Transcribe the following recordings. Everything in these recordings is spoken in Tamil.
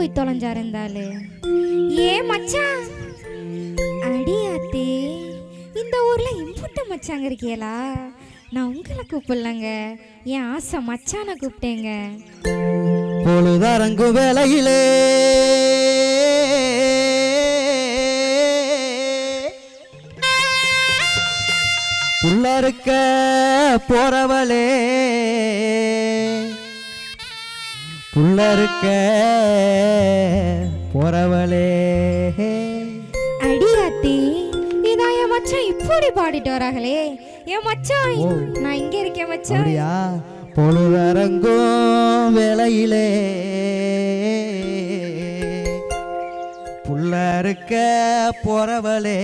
போய் தொலைஞ்சாரு இருந்தாலு ஏ மச்சான் அடி அத்தே இந்த ஊர்ல இம்புட்ட மச்சாங்க இருக்கீங்களா நான் உங்களை கூப்பிடலங்க. என் ஆசை மச்சான கூப்பிட்டேங்க. பொழுதரங்கு வேலையிலே புள்ளருக்க போறவளே புள்ளருக்க போறவளே. அடி அத்தி இதான் என் மச்சான் இப்படி பாடிட்டு வராங்களே. என் மச்சான். நான் இங்க இருக்கேன் மச்சான். அப்படியா? பொழுதரங்கும் வேலையிலே புள்ளருக்க போறவளே.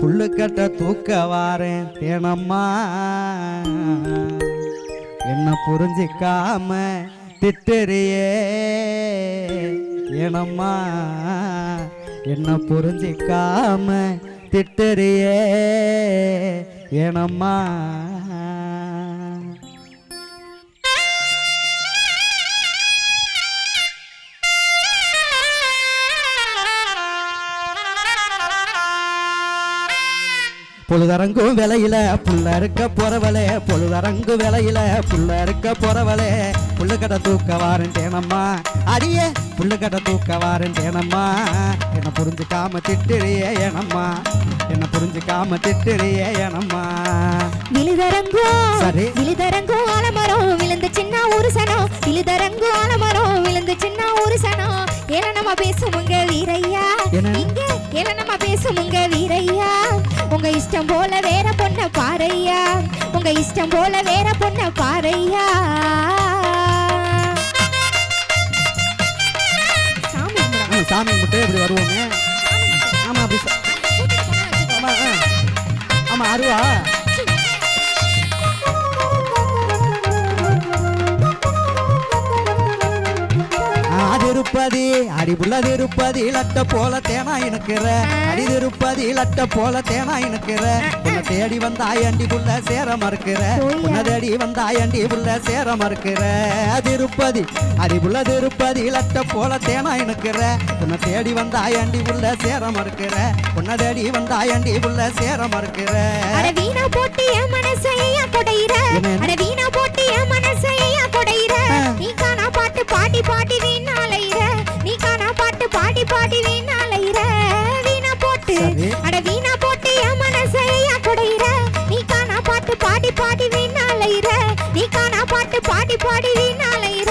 புல்லுக்கட்ட தூக்க வாரேன் தேனம்மா. என்ன புரிஞ்சிக்காம திட்டுறியே? ஏனம்மா என்ன புரிஞ்சிக்காம திட்டுறியே? ஏனம்மா பொழுதரங்கும் விலையில புள்ள இருக்க போறவளே பொழுதரங்கு விலையில புள்ள இருக்க போறவளே. கடை தூக்க வாரண்டேனம்மா. அடியே கடை தூக்க வாரண்டேனம்மா. என்ன புரிஞ்சுக்காம திட்டுறியே ஏனம்மா. என்ன புரிஞ்சுக்காம திட்டுறியே ஏனம்மா. விழுதரங்கோ சரி. விழுதரங்கோ ஆலமரம் விழுந்து சின்ன ஒரு சனம். விழுதரங்கோ ஆலமரம் விழுந்து சின்ன ஒரு சனம். ஏல நம்ம பேசுமுங்க வீரையா. என்ன? இங்க ஏல நம்ம பேசுமுங்க வீரையா. உங்க இஷ்டம் போல வேற பொண்ண பாரையா உங்க இஷ்டம் போல வேற பொண்ண பாரையா சாமி மட்டும் இப்படி வருவோமே. ஆமா அப்படி ஆமா. ஆமா அருவா. திருப்பதி அடிபுள்ள திருப்பதி லட்ட போல தேனா இனுக்கிற அடி திருப்பதி லட்ட போல தேனா இனுக்கிற உன்னை தேடி வந்தாயண்டி புள்ள சேர மறுக்கிற. உன்னை தேடி வந்தாயண்டி புள்ள சேர மறுக்கிற. திருப்பதி அடிபுள்ள திருப்பதி லட்ட போல தேனா இனுக்கிற உன்னை தேடி வந்தாயண்டி புள்ள சேர மறுக்கிற. உன்னை தேடி வந்தாயண்டி புள்ள சேர மறுக்கிற. வீணா போட்டு என் மனசையா கொடையிற வீணா போட்டு என் மனசையா கொடையிற. நீ காணா பாட்டு பாடி பாடி வீணாலையிற நீ காணா பாட்டு பாடி பாடி வீணாலையிற வீணா போட்டு. அட வீணா போட்டு என் மனசையா கொடையிற நீ காணா பாட்டு பாடி பாடி வீணாலையிற நீ காணா பாட்டு பாடி பாடி வீணாலையிற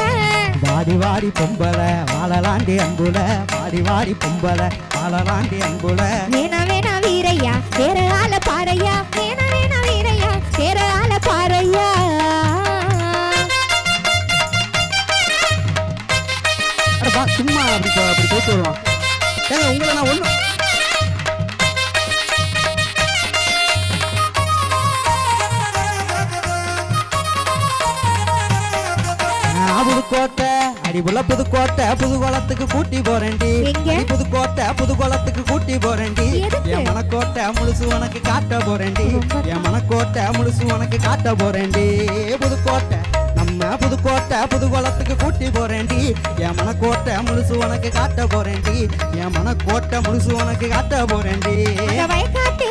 வாடி வாடி பொம்பல வாழலாண்டி அன்புல. வாடி வாடி பொம்பல வாழலாண்டி அன்புல. வேணா வேணா வீரையா வேற ஆள பாறையா வேணா வேணா வீரையா வேற ஆள பாறையா அட வா சும்மா அப்படி அப்படி போயிட்டு வருவான். ஏங்க உங்களை நான் நான் புதுக்கோட்டை அடிபுள்ள புதுக்கோட்டை புது குளத்துக்கு கூட்டி போறேன்டி? அடி புதுக்கோட்டை புது குளத்துக்கு கூட்டி போறேன்டி? என் மனக்கோட்டை முழுசு உனக்கு காட்ட போறேன்டி. என் மனக்கோட்டை முழுசு உனக்கு காட்ட போறேன்டி. புதுக்கோட்டை நம்ம புதுக்கோட்டை புது குளத்துக்கு கூட்டி போறேன்டி. என் மனக்கோட்டை முழுசு உனக்கு காட்ட போறேன்டி. என் மனக்கோட்டை முழுசு உனக்கு காட்ட போறேன்டி. அங்க வயக்காட்டு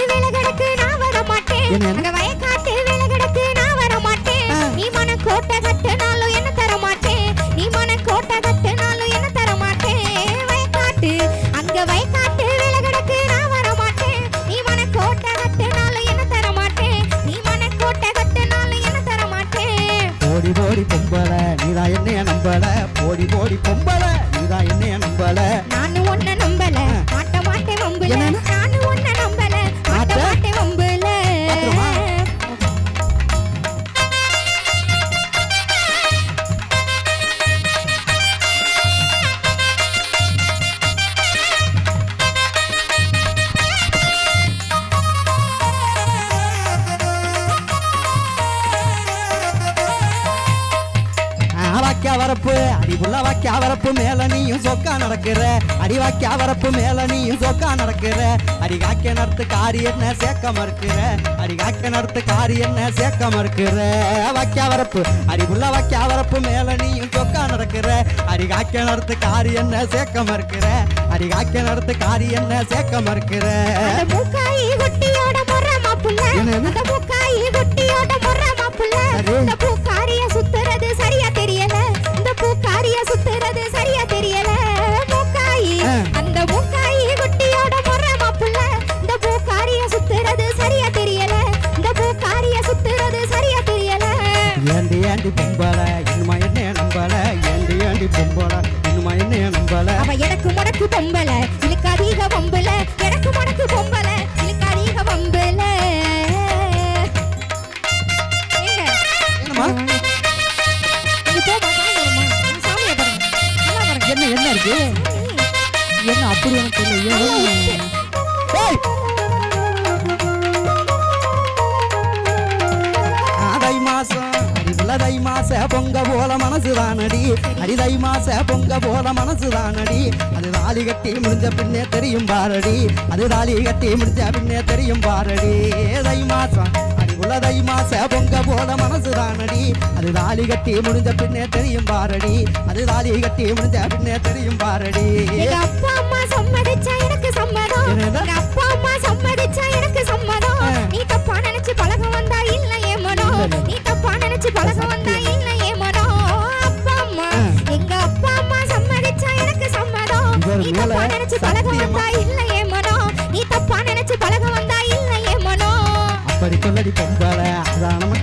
போடி பொம்பல நீதான் என்னைய நம்பல. போடி போடி பொம்பல நீதான் என்னைய நம்பல. நானும் ஒன்ன நம்பல. மாட்ட மாட்டேன் வம்புல. வாக்கியா வரப்பு அடி புள்ள வாக்கியா வரப்பு மேல நீயும் சொக்கா நடக்கிற. அடி வாக்கியா வரப்பு மேல நீயும் சொக்கா நடக்கிற. அடி காக்க நடத்து காரி என்ன சேர்க்க மறுக்கிற. அடி காக்க நடத்து காரி என்ன சேர்க்க மறுக்கிற. வாக்கியா வரப்பு அடி புள்ள வாக்கியா வரப்பு மேல நீயும் சொக்கா நடக்கிற. அடி காக்க நடத்து காரி என்ன சேர்க்க மறுக்கிற. அடி காக்க நடத்து காரி என்ன சேர்க்க மறுக்கிற. மூக்காயி குட்டியோட என்னது? அந்த மூக்காயி குட்டியோட முறை மாப்புள்ள சரி. இந்த பூக்காரிய சுத்துறது பொம்பள இன்னுமா என்ன நம்பல? ஏண்டி ஏண்டி பொம்பள இன்னுமா என்ன நம்பல? அவ எனக்கு முடக்கு பொம்பல இழுக்கு அதிக பொம்பல எனக்கு முடக்கு பொம்பல இழுக்கு அதிக பொம்பல என்ன என்ன இருக்கு? என்ன அப்படி எனக்கு மனசுதானடி? மனசு தானடி மாச பொங்க போல மனசுதானடி? அது தாலி கட்டி முடிஞ்ச பின்னே தெரியும் பாரடி. அது தாலி கட்டி முடிஞ்ச பின்னே தெரியும் பாரடி. தை மாசம் அடிவுள்ள தை மாச பொங்க போல மனசுதானடி? அது தாலி கட்டி முடிஞ்ச பின்னே தெரியும் பாரடி. அது தாலி கட்டி முடிஞ்ச பின்னே தெரியும் பாரடி.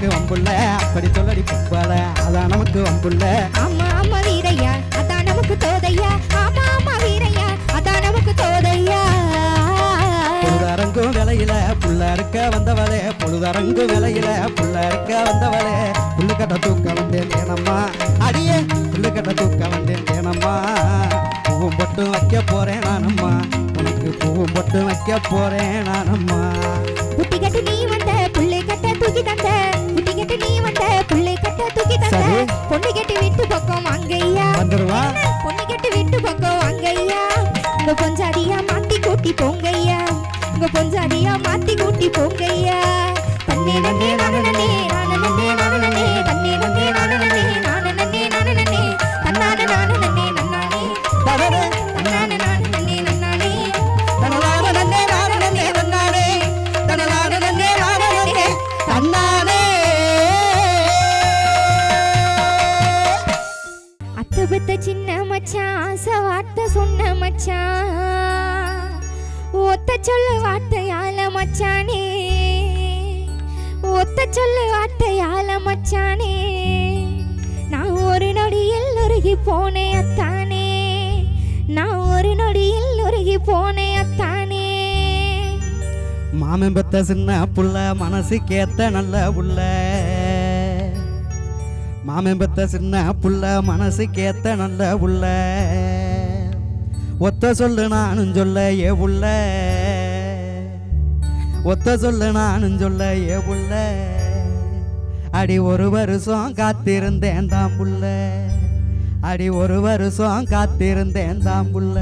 நமக்கு வம்புள்ள அப்படி சொல்லடி பொம்பளை அதான் நமக்கு வம்புள்ள ஆமா ஆமா வீரையா. அதான் நமக்கு தோதையா. ஆமா ஆமா வீரையா. அதான் நமக்கு தோதையா. பொழுதரங்கும் விலையில புள்ள இருக்க வந்தவளே. பொழுதரங்கும் விலையில புள்ள இருக்க வந்தவளே. புல்லு கட்ட தூக்க வந்தேன் தேனம்மா அடியே புல்லு கட்ட தூக்க வந்தேன் தேனம்மா பூவும் பொட்டும் வைக்க போறேன் நானம்மா. உனக்கு பூவும் பொட்டும் வைக்க போறேன் நானம்மா. புட்டி கட்டு நீ வந்த புள்ளை கட்ட தூக்கி தந்த. கொஞ்சம் அடியா மாத்தி கூட்டி போங்கய்யா. சொல்லு வார்த்தையால மச்சானே. நான் ஒரு நொடியில் உருகி போனே அத்தானே. நான் ஒரு நொடியில் உருகி போனே அத்தானே. மாமன் பெத்த சின்ன புள்ள மனசுக்கேத்த நல்ல புள்ள மாமன் பெத்த சின்ன புள்ள மனசுக்கேத்த நல்ல புள்ள ஒத்த சொல்லு நானும் சொல்ல ஏ புள்ள ஒத்த சொல்லு நானும் சொல்ல ஏ புள்ள அடி ஒரு வருஷம் காத்திருந்தேன் தான் புள்ள அடி ஒரு வருஷம் காத்திருந்தேன் தான் புள்ள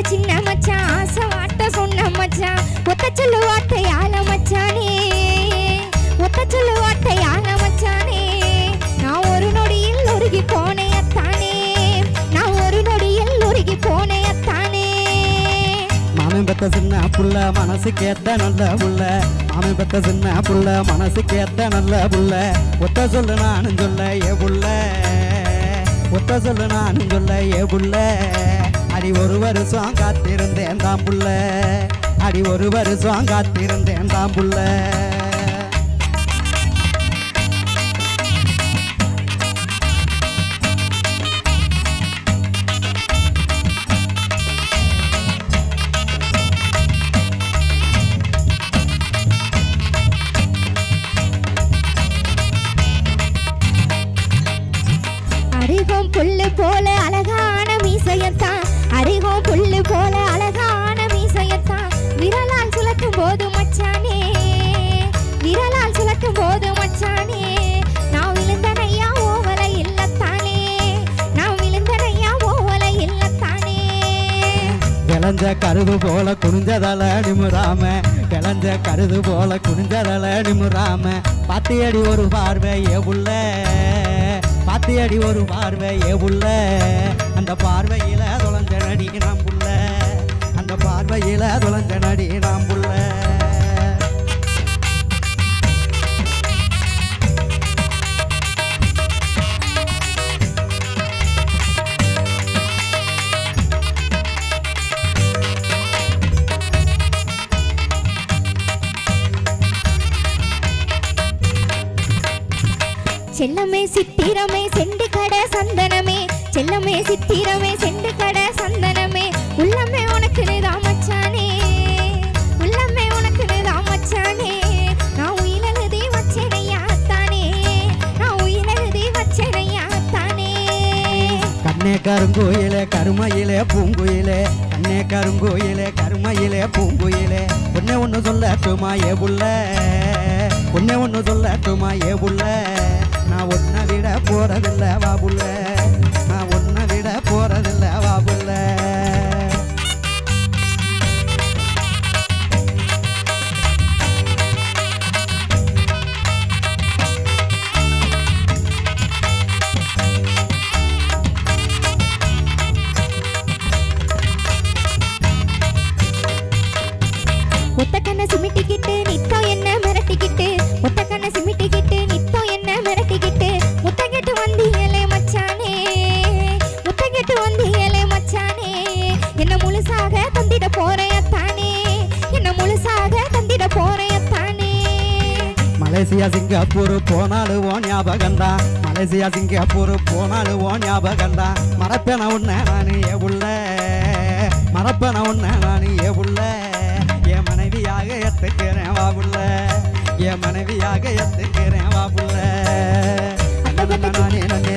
அத்தை சின்ன மச்சான் ஆசை வாட்ட சொன்ன மச்சான் ஒத்த சொல்லு வாட்ட யால மச்சானே. ஒத்த சொல்லு வாட்ட யால மச்சானே. நான் ஒரு நொடியில் உருகி போனேன் நான் ஒரு நொடியில் உருகி போனேன் அத்தானே. மாமன் பெத்த சின்ன புள்ள மனசுக்கேத்த நல்ல புள்ள. மாமன் பத்த சின்ன புள்ள மனசுக்கேத்த நல்ல புள்ள. ஒத்த சொல்லு நானும் சொல்ல ஏ புள்ள. ஒத்த சொல்லு நானும் சொல்ல ஏ புள்ள. அடி ஒரு வருஷம் காத்திருந்தேன் தான் புள்ள அடி ஒரு வருஷம் காத்திருந்தேன் தான் புள்ள போல அழகான மீசையத்தான் விரலால் சுழக்கும் போது மச்சானே. விரலால் சுழக்கும் போது மச்சானே. நான் விழுந்தனையா ஓவல இல்லத்தானே. நான் விழுந்தனையா ஓவல இல்லத்தானே. இளஞ்ச கருது போல குனிஞ்சதால நிமுறாம இளஞ்ச கருது போல குனிஞ்சதால நிமுறாம பாத்தியடி ஒரு பார்வை எவுள்ள பத்து அடி ஒரு பார்வை உள்ள. அந்த பார்வையில் தொலைஞ்ச நடி நாம் புள்ள அந்த பார்வையில் தொலைஞ்ச நடி நாம் புள்ள செல்லமே சித்திரமே செண்டு கடை சந்தனமே. செல்லமே சித்திரமே செண்டு கடை சந்தனமே. உள்ளமே உனக்கு நிதான் உள்ளமே உனக்கு நிதான் மச்சானே. நான் உயிரெழுதி வச்சேனையா தானே. நான் உயிரெழுதி வச்சேனையா தானே. கண்ணே கருங்கோயிலே கருமையிலே பூங்குயிலே. கண்ணே கருங்கோயிலே கருமையிலே பூங்குயிலே. ஒன்னே ஒன்று சொல்லட்டுமா ஏ புள்ள ஒன்னே ஒன்று சொல்லட்டுமா ஏ புள்ள நான் ஒன்றை விட போறதில்ல வா புள்ள. மலேசியா சிங்கப்பூர் போனாலும் ஓ ஞாபகந்தா. மலேசியா சிங்கப்பூர் போனாலும் ஓ ஞாபகந்தா. மறப்பேன உன்ன நான் ஏ உள்ள. மறப்பேன உன்ன நான் ஏ உள்ள. என் மனைவியாக எத்துக்கிறேன் வா உள்ள. என் மனைவியாக எத்துக்கிறேன் வா உள்ள. நானே நன்னே